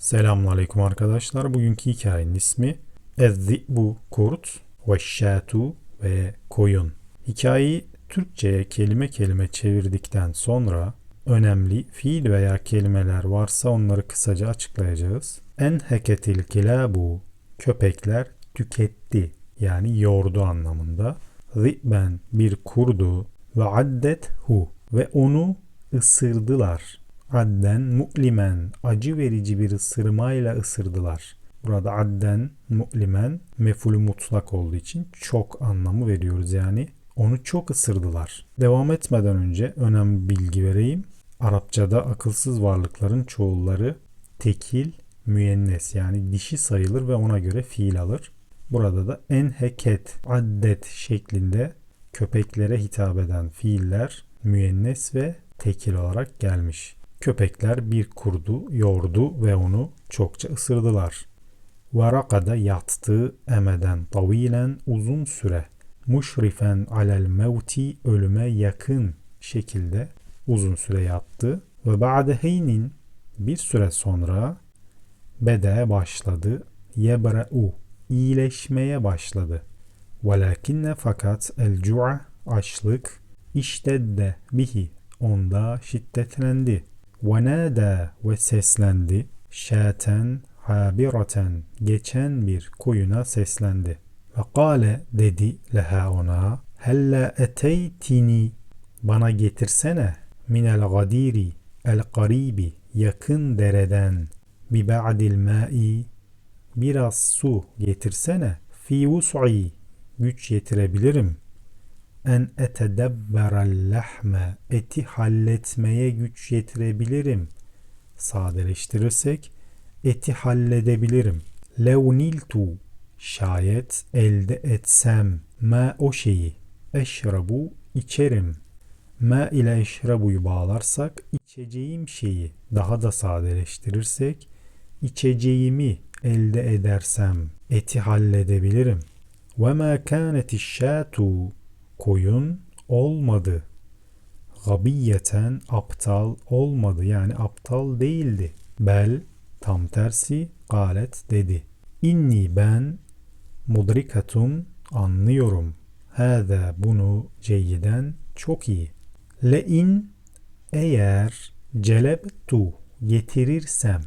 Selamünaleyküm arkadaşlar. Bugünkü hikayenin ismi bu kurt ve şatu ve koyun. Hikayeyi Türkçe'ye kelime kelime çevirdikten sonra önemli fiil veya kelimeler varsa onları kısaca açıklayacağız. En heketil kilabu köpekler tüketti yani yordu anlamında. Zi'ben bir kurdu ve addet hu ve onu ısırdılar. Adden mu'limen acı verici bir ısırmayla ısırdılar. Burada adden mu'limen mefulü mutlak olduğu için çok anlamı veriyoruz yani. Onu çok ısırdılar. Devam etmeden önce önemli bilgi vereyim. Arapçada akılsız varlıkların çoğulları tekil, müennes yani dişi sayılır ve ona göre fiil alır. Burada da enheket, addet şeklinde köpeklere hitap eden fiiller müennes ve tekil olarak gelmiş. Köpekler bir kurdu, yordu ve onu çokça ısırdılar. Varakada yattı emeden tavilen uzun süre. Muşrifen alel mevti ölüme yakın şekilde uzun süre yattı. Ve ba'de heynin bir süre sonra bede başladı. Yebre'u iyileşmeye başladı. Velakinne fakat el cu'a açlık iştedde bihi onda şiddetlendi. Ve nâdâ ve seslendi. Şaten habiraten geçen bir koyuna seslendi. Ve kâle dedi leha ona hella eteytini bana getirsene minel gadiri el garibi yakın dereden bi ba'dil ma'i biraz su getirsene fi vus'i güç yetirebilirim en etedebberel lahme eti halletmeye güç yetirebilirim. Sadeleştirirsek eti halledebilirim. Leuniltu şayet elde etsem ma o şeyi eşrabu içerim. Ma ile eşrabuyu bağlarsak içeceğim şeyi daha da sadeleştirirsek içeceğimi elde edersem eti halledebilirim. Ve ma kâneti şâtu koyun olmadı. Gabiyeten aptal olmadı yani aptal değildi. Bel tam tersi galet dedi. İnni ben mudrikatun anlıyorum. Hâzâ bunu ceyyiden çok iyi. Le in eğer celebtu getirirsem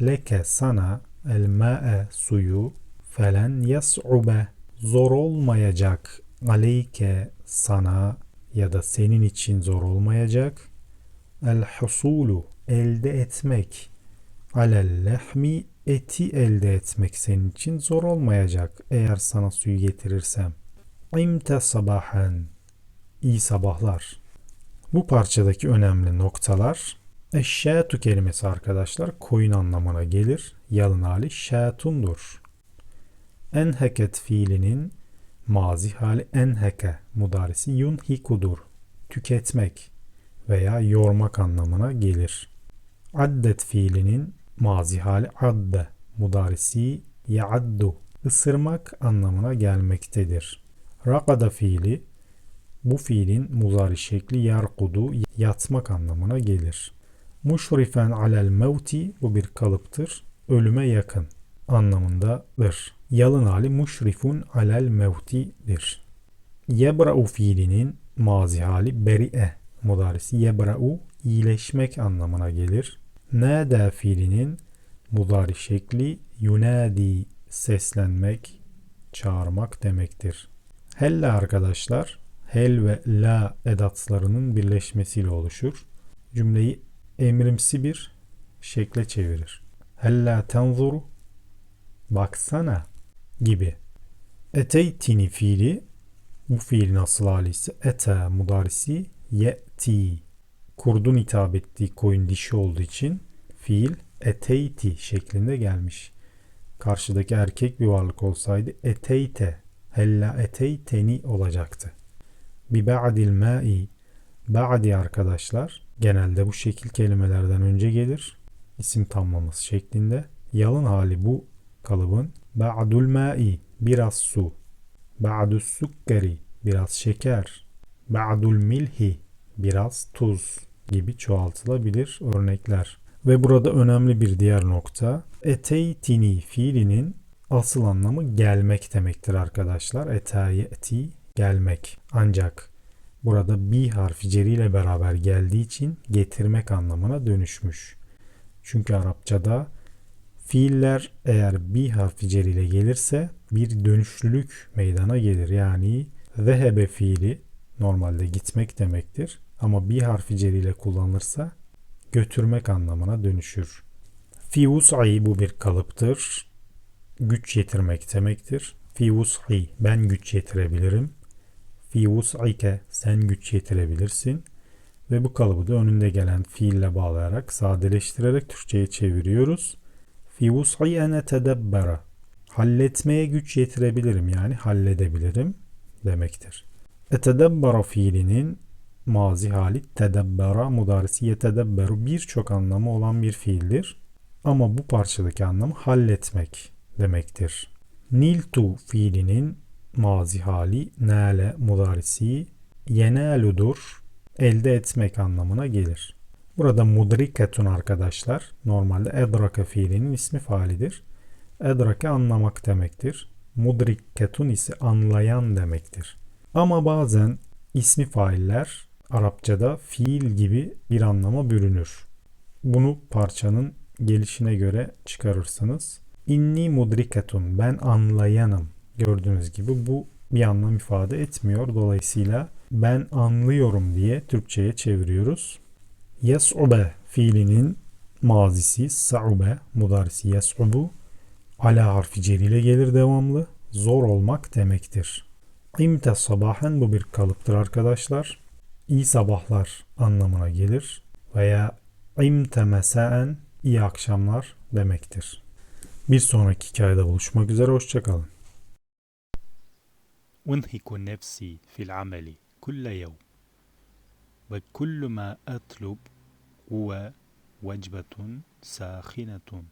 leke sana el ma'e suyu felen yas'ube zor olmayacak aleyke sana ya da senin için zor olmayacak. El husulu elde etmek. Alel lehmi eti elde etmek senin için zor olmayacak eğer sana suyu getirirsem. İmte sabahen iyi sabahlar. Bu parçadaki önemli noktalar eşşatu kelimesi arkadaşlar koyun anlamına gelir. Yalın hali şatundur. Enheket fiilinin Mazi hali enheke mudarisi yunhikudur. Tüketmek veya yormak anlamına gelir. Addet fiilinin mazi hali adde mudarisi ya'addu ısırmak anlamına gelmektedir. Rakada fiili bu fiilin muzari şekli yarkudu yatmak anlamına gelir. Muşrifen alel mevti bu bir kalıptır. Ölüme yakın anlamındadır. Yalın hali muşrifun alel mevtidir. Yebra'u fiilinin mazi hali beri'e mudarisi yebra'u iyileşmek anlamına gelir. Nâdâ fiilinin mudari şekli yunadi seslenmek, çağırmak demektir. Hella arkadaşlar hel ve la edatlarının birleşmesiyle oluşur. Cümleyi emrimsi bir şekle çevirir. Hella tenzuru baksana gibi. Eteytini fiili bu fiilin asıl hali ise ete mudarisi ye'ti. Kurdun hitap ettiği koyun dişi olduğu için fiil eteyti şeklinde gelmiş. Karşıdaki erkek bir varlık olsaydı eteyte hella eteyteni olacaktı. Bi ba'dil ma'i ba'di arkadaşlar genelde bu şekil kelimelerden önce gelir. İsim tamlaması şeklinde. Yalın hali bu kalıbın ba'dul ma'i biraz su ba'dus sukkeri biraz şeker ba'dul milhi biraz tuz gibi çoğaltılabilir örnekler. Ve burada önemli bir diğer nokta. Eteytini fiilinin asıl anlamı gelmek demektir arkadaşlar. Etayeti gelmek. Ancak burada bir harfi ceriyle beraber geldiği için getirmek anlamına dönüşmüş. Çünkü Arapçada fiiller eğer bir harfi ceriyle gelirse bir dönüşlülük meydana gelir. Yani zehebe fiili normalde gitmek demektir. Ama bir harfi ceriyle kullanılırsa götürmek anlamına dönüşür. Fi vus'i bu bir kalıptır. Güç yetirmek demektir. Fi vus'i ben güç yetirebilirim. Fi vus'ike sen güç yetirebilirsin. Ve bu kalıbı da önünde gelen fiille bağlayarak sadeleştirerek Türkçe'ye çeviriyoruz. Fi vus'i en etedebbera. Halletmeye güç yetirebilirim yani halledebilirim demektir. Etedebbera fiilinin mazi hali tedebbera mudarisi yetedebberu birçok anlamı olan bir fiildir. Ama bu parçadaki anlamı halletmek demektir. Niltu fiilinin mazi hali nale mudarisi yenaludur elde etmek anlamına gelir. Burada mudriketun arkadaşlar normalde edrake fiilinin ismi faalidir. Edrake anlamak demektir. Mudriketun ise anlayan demektir. Ama bazen ismi failler Arapçada fiil gibi bir anlama bürünür. Bunu parçanın gelişine göre çıkarırsınız. İnni mudriketun ben anlayanım. Gördüğünüz gibi bu bir anlam ifade etmiyor. Dolayısıyla ben anlıyorum diye Türkçe'ye çeviriyoruz. Yes'ube fiilinin mazisi sa'ube mudarisi yes'ubu ala harfi celile gelir devamlı. Zor olmak demektir. İmte sabahen bu bir kalıptır arkadaşlar. İyi sabahlar anlamına gelir veya imte mesaen iyi akşamlar demektir. Bir sonraki hikayede buluşmak üzere hoşçakalın. أنهك نفسي في العمل كل يوم وكل ما أطلب هو وجبة ساخنة.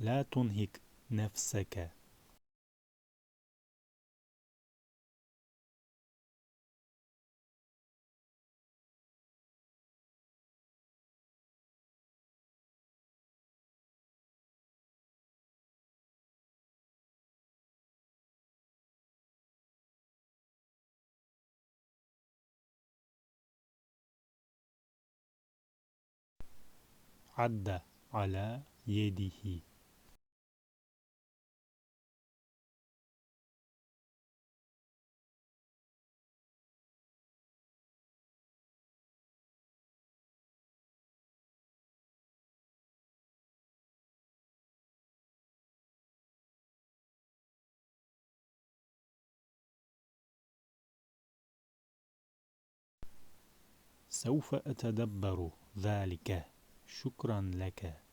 لا تنهك نفسك. عد على يده. سوف أتدبر ذلك. شكرا لك.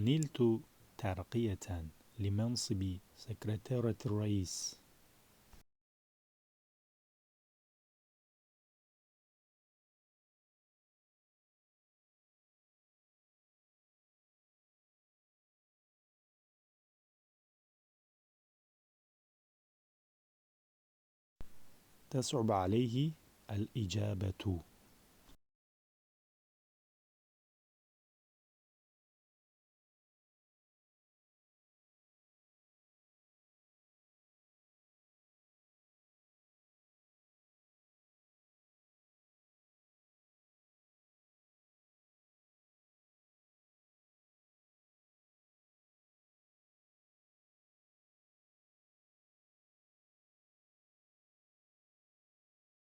نلت ترقية لمنصب سكرتيرة الرئيس. تصعب عليه الإجابة.